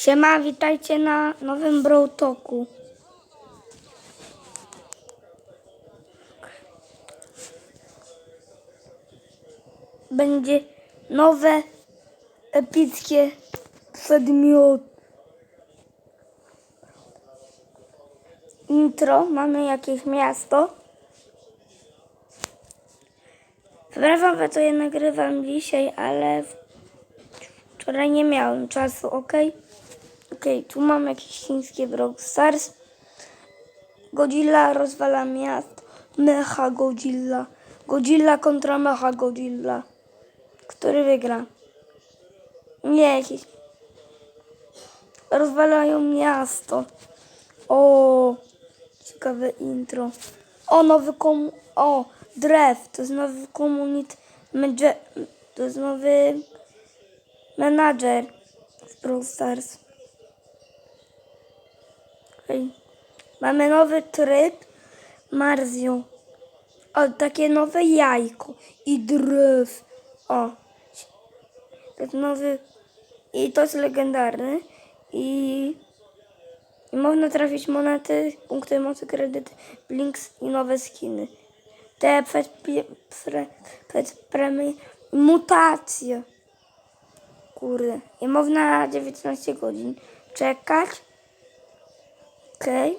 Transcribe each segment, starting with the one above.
Siema, witajcie na nowym Brawl Talku. Będzie nowe, epickie przedmiot. Intro, mamy jakieś miasto. Przepraszam, że to je nagrywam dzisiaj, ale wczoraj nie miałem czasu, ok? Ok, tu mam jakieś chińskie Brawl Stars. Godzilla rozwala miast. Mecha Godzilla. Godzilla kontra Mecha Godzilla. Który wygra? Nie, jakiś. Rozwalają miasto. O, ciekawe intro. O, nowy komu... O, Drew. To jest nowy komunit... To jest nowy... Menadżer Brawl Stars. Okej. Mamy nowy tryb Marzio. O, takie nowe jajko. I drew. O. To jest nowy... I to jest legendarny. I... I można trafić monety, punkty mocy, kredyty, blinks i nowe skiny. Te przed, pre, przed premii mutacje. Kurde. I można 19 godzin czekać. Okej.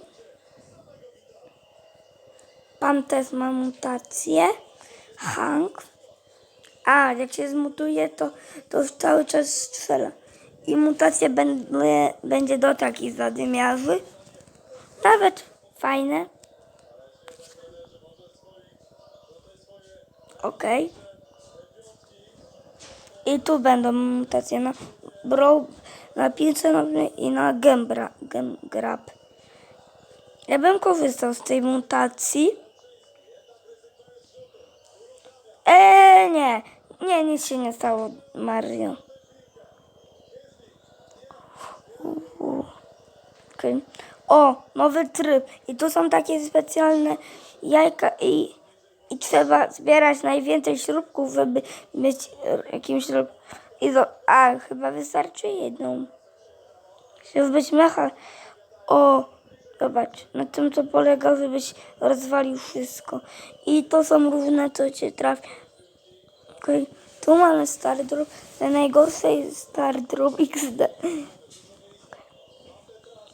Pan też ma mutację. Hank. A, jak się zmutuje, to, to cały czas strzela. I mutacja będzie, będzie do takich zadymiarzy. Nawet fajne. Okej. I tu będą mutacje na bro, na nożnej i na gembra, gem, grab. Ja bym korzystał z tej mutacji. Eee, nie. Nie, nic się nie stało, Mario. Okej. O, nowy tryb. I tu są takie specjalne jajka i, i trzeba zbierać najwięcej śrubków, żeby mieć jakimś. I do, a, chyba wystarczy jedną. Żeby być mecha. O, zobacz, na tym to polega, żebyś rozwalił wszystko. I to są różne, co cię trafi. Okej, tu mamy stary drop. Najgorsze jest stary drop XD.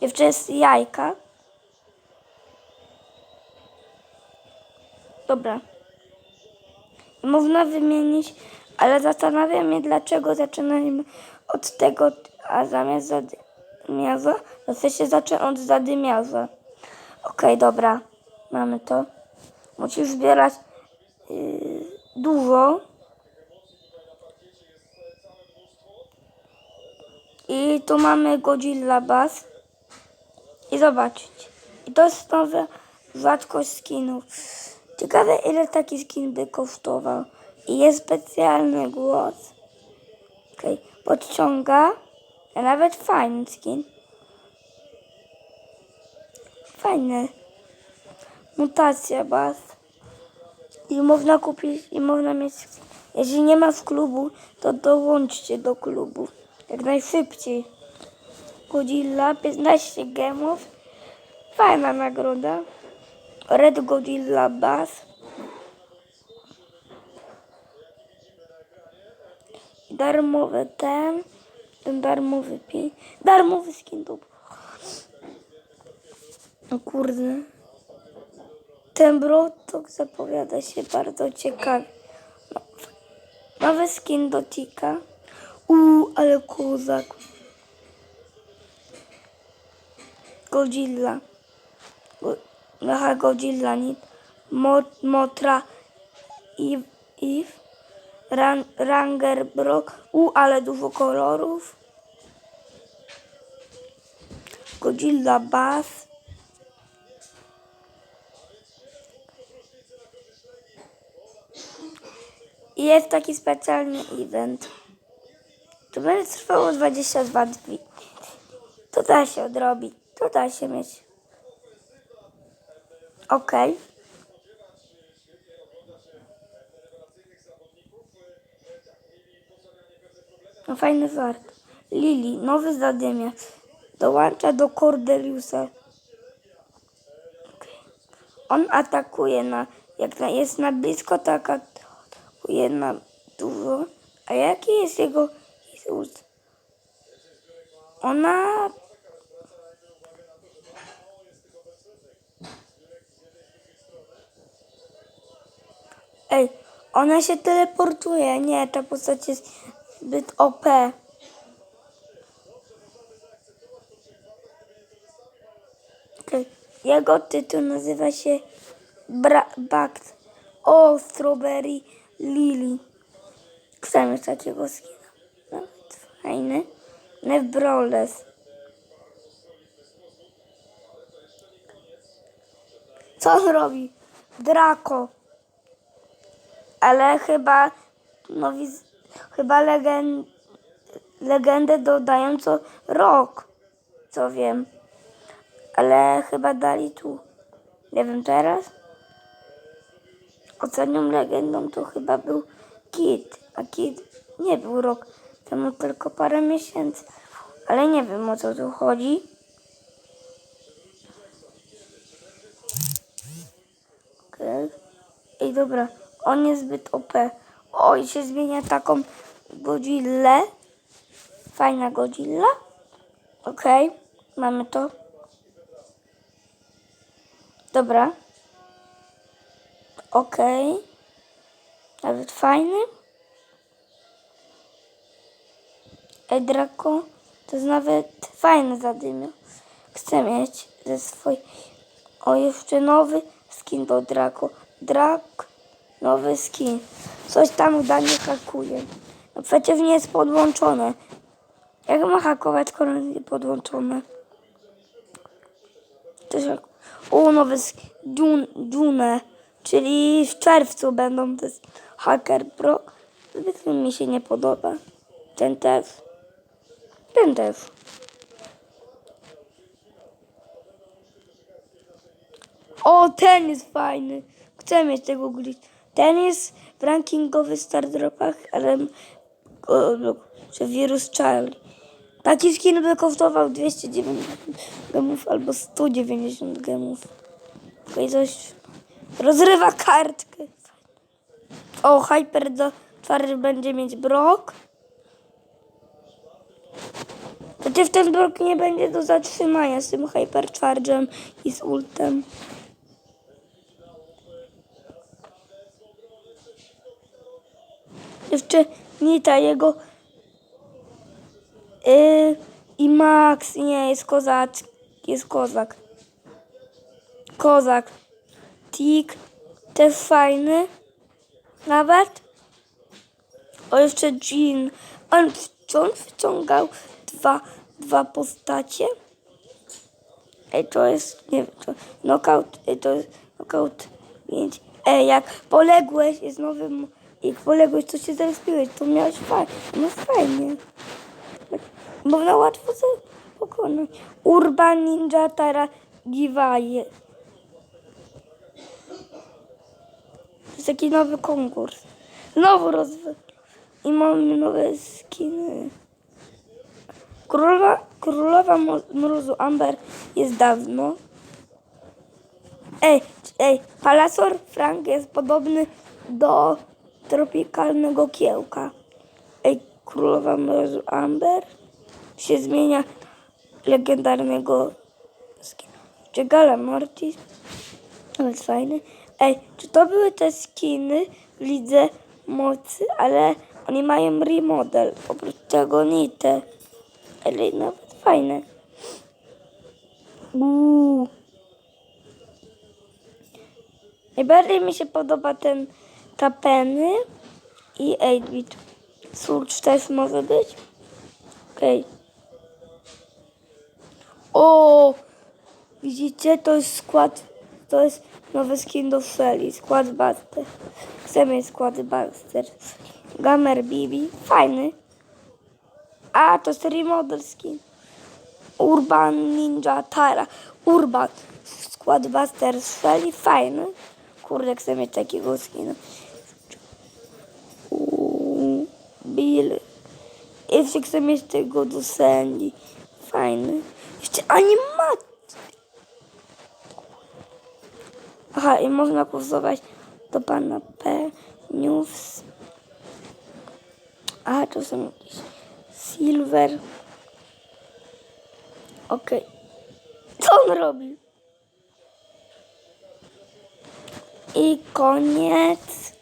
Jeszcze jest jajka. Dobra. Można wymienić, ale zastanawiam się, dlaczego zaczynamy od tego, a zamiast zadymiarza, to chce się zacząć od zadymiarza. Okej, dobra. Mamy to. Musisz zbierać yy, dużo. I tu mamy Godzilla Bass. I zobaczyć. I to jest nowa rzadkość skinów. Ciekawe ile taki skin by kosztował. I jest specjalny głos. Okej, okay. podciąga. A nawet fajny skin. Fajny. Mutacja bas. I można kupić, i można mieć. Jeśli nie ma klubu, to dołączcie do klubu. Jak najszybciej. Godzilla, 15 gemów. Fajna nagroda. Red Godzilla Bass. Darmowy ten. Darmowy pi. Darmowy skin to. O kurde. Ten brotok zapowiada się bardzo ciekawie. Nowy skin do Tika. Uuu, ale kozak. Godzilla. Mecha Godzilla, Nit, Mot, Motra, Eve, Eve Ran, Ranger, Brock. U, ale dużo kolorów. Godzilla Bass. I jest taki specjalny event. To będzie trwało 22 dni. To da się odrobić. To da się mieć. Ok. No fajny żart. Lili, nowy zadymiarz. Dołącza do Cordeliusa. On atakuje na, jak na, jest na blisko, to atakuje na dużo. A jaki jest jego ult? Ona Ej, ona się teleportuje. Nie, ta postać jest zbyt OP. Jego tytuł nazywa się Bra- Bakt. O, Strawberry Lily. Chcemy takiego skina. Nawet fajny. Nev Brawlers. Co on robi? Draco. Ale chyba nowi, chyba legend, legendę dodają co rok, co wiem. Ale chyba dali tu, nie wiem teraz. Ostatnią legendą to chyba był Kid, a Kid nie był rok temu, tylko parę miesięcy. Ale nie wiem o co tu chodzi. Okej. Ej, dobra. On jest zbyt OP. O, i się zmienia taką Godzillę. Fajna Godzilla. Okej. Mamy to. Dobra. Okej. Nawet fajny. Ej, Draco. To jest nawet fajny zadymiał. Chcę mieć ze swojej... O, jeszcze nowy skin do Draco. Drak, nowy skin. Coś tam zdanie hakuje. No przecież nie jest podłączone. Jak ma hakować, skoro nie podłączone? Też jak... O, nowy. Dune, Dune. Czyli w czerwcu będą te Hacker Pro. Zwykle mi się nie podoba. Ten też. Ten też. O, ten jest fajny. Chcę mieć tego glitch. Ten jest w rankingowych stardropach, ale o, look, że wirus Charlie. Taki skin by kosztował 290 gemów albo 190 gemów. Okej, coś rozrywa kartkę. O, Hyper do twarzy będzie mieć brok. Przecież ten brok nie będzie do zatrzymania z tym Hyperchargem i z ultem. Jeszcze Nita, jego yy, i Max, nie, jest kozak, jest kozak. Kozak. Tik, też fajny. Nawet. O, jeszcze Jean. On, czy on wyciągał dwa, dwa postacie? Ej, to jest, nie wiem, to knockout, ej, to jest knockout 5. Ej, jak poległeś, jest nowym, jak poległeś, to się zrespiłeś, to miałeś fajnie, no fajnie. Można łatwo sobie pokonać. Urban Ninja Tara Giveaway. To jest taki nowy konkurs. Znowu rozwy. I mamy nowe skiny. Królowa, królowa Mrozu Amber jest dawno. Ej, ej, Palasor Frank jest podobny do tropikalnego kiełka. Ej, królowa Mrozu Amber się zmienia legendarnego skina. Czy Gala Mortis? To jest fajny. Ej, czy to były te skiny w Mocy, ale oni mają remodel. Oprócz tego nie te. Ale nawet fajne. Uuu. Najbardziej mi się podoba ten tapeny i 8-bit. Surge też może być. Okej. O! Widzicie? To jest skład. To jest nowy skin do Shelly. Skład Buster. Chcemy składy Buster. Gamer Bibi. Fajny. A, to jest remodel skin. Urban Ninja Tara. Urban. Skład Buster Shelly. Fajny. Kurde, chcę mieć takiego skina. Bill. Jeszcze chcę mieć tego do Sandy. fajny. Jeszcze animat. Aha, i można głosować do pana P. News. Aha, to są jakieś silver. Okej. Co on robi? I koniec.